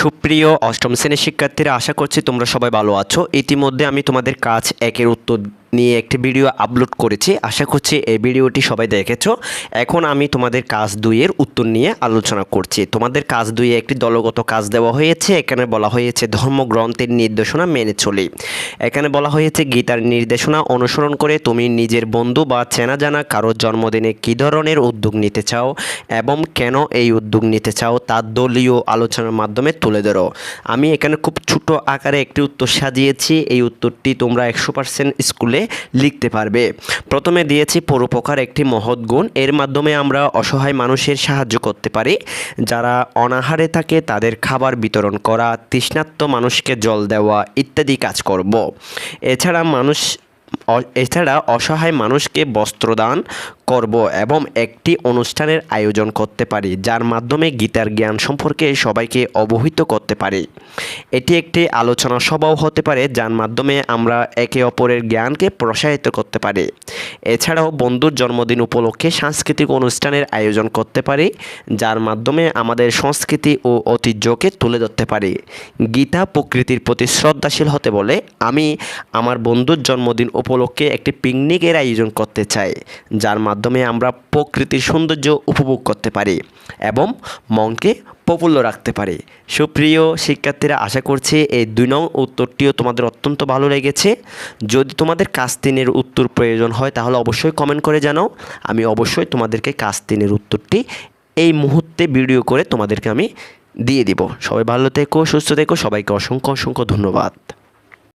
সুপ্রিয় অষ্টম শ্রেণির শিক্ষার্থীরা, আশা করছি তোমরা সবাই ভালো আছো। ইতিমধ্যে আমি তোমাদের কাজ একের উত্তর নিয়ে একটি ভিডিও আপলোড করেছি। আশা করছি এই ভিডিওটি সবাই দেখেছ। এখন আমি তোমাদের কাজ দুইয়ের উত্তর নিয়ে আলোচনা করছি। তোমাদের কাজ দুইয়ে একটি দলগত কাজ দেওয়া হয়েছে। এখানে বলা হয়েছে ধর্মগ্রন্থের নির্দেশনা মেনে চলি। এখানে বলা হয়েছে, গীতার নির্দেশনা অনুসরণ করে তুমি নিজের বন্ধু বা চেনা জানা কারোর জন্মদিনে কী ধরনের উদ্যোগ নিতে চাও এবং কেন এই উদ্যোগ নিতে চাও তার দলীয় আলোচনার মাধ্যমে তুলে ধরো। আমি এখানে খুব ছোট আকারে একটি উত্তর সাজিয়েছি। এই উত্তরটি তোমরা একশো পার্সেন্ট স্কুলে লিখতে পারবে। প্রথমে দিয়েছি পরোপকার একটি মহৎ গুণ। এর মাধ্যমে আমরা অসহায় মানুষের সাহায্য করতে পারি। যারা অনাহারে থাকে, তাদের খাবার বিতরণ করা তৃষ্ণাত্ম মানুষকে জল দেওয়া ইত্যাদি কাজ করব। এছাড়া মানুষ এছাড়া অসহায় মানুষকে বস্ত্রদান করব এবং একটি অনুষ্ঠানের আয়োজন করতে পারি, যার মাধ্যমে গীতার জ্ঞান সম্পর্কে সবাইকে অবহিত করতে পারি। এটি একটি আলোচনা সভাও হতে পারে, যার মাধ্যমে আমরা একে অপরের জ্ঞানকে প্রসারিত করতে পারি। এছাড়াও বন্ধুর জন্মদিন উপলক্ষে সাংস্কৃতিক অনুষ্ঠানের আয়োজন করতে পারি, যার মাধ্যমে আমাদের সংস্কৃতি ও ঐতিহ্যকে তুলে ধরতে পারি। গীতা প্রকৃতির প্রতি শ্রদ্ধাশীল হতে বলে, আমি আমার বন্ধুর জন্মদিন উপলক্ষে একটি পিকনিকের আয়োজন করতে চাই, যার মাধ্যমে আমরা প্রকৃতির সৌন্দর্য উপভোগ করতে পারি এবং মনকে প্রফুল্ল রাখতে পারি। সুপ্রিয় শিক্ষার্থীরা, আশা করছি এই দুই নং উত্তরটিও তোমাদের অত্যন্ত ভালো লেগেছে। যদি তোমাদের কাজ তিনের উত্তর প্রয়োজন হয়, তাহলে অবশ্যই কমেন্ট করে জানাও। আমি অবশ্যই তোমাদেরকে কাজ তিনের উত্তরটি এই মুহূর্তে ভিডিও করে তোমাদেরকে আমি দিয়ে দিব। সবাই ভালো থেকো, সুস্থ থেকো, সবাইকে অসংখ্য অসংখ্য ধন্যবাদ।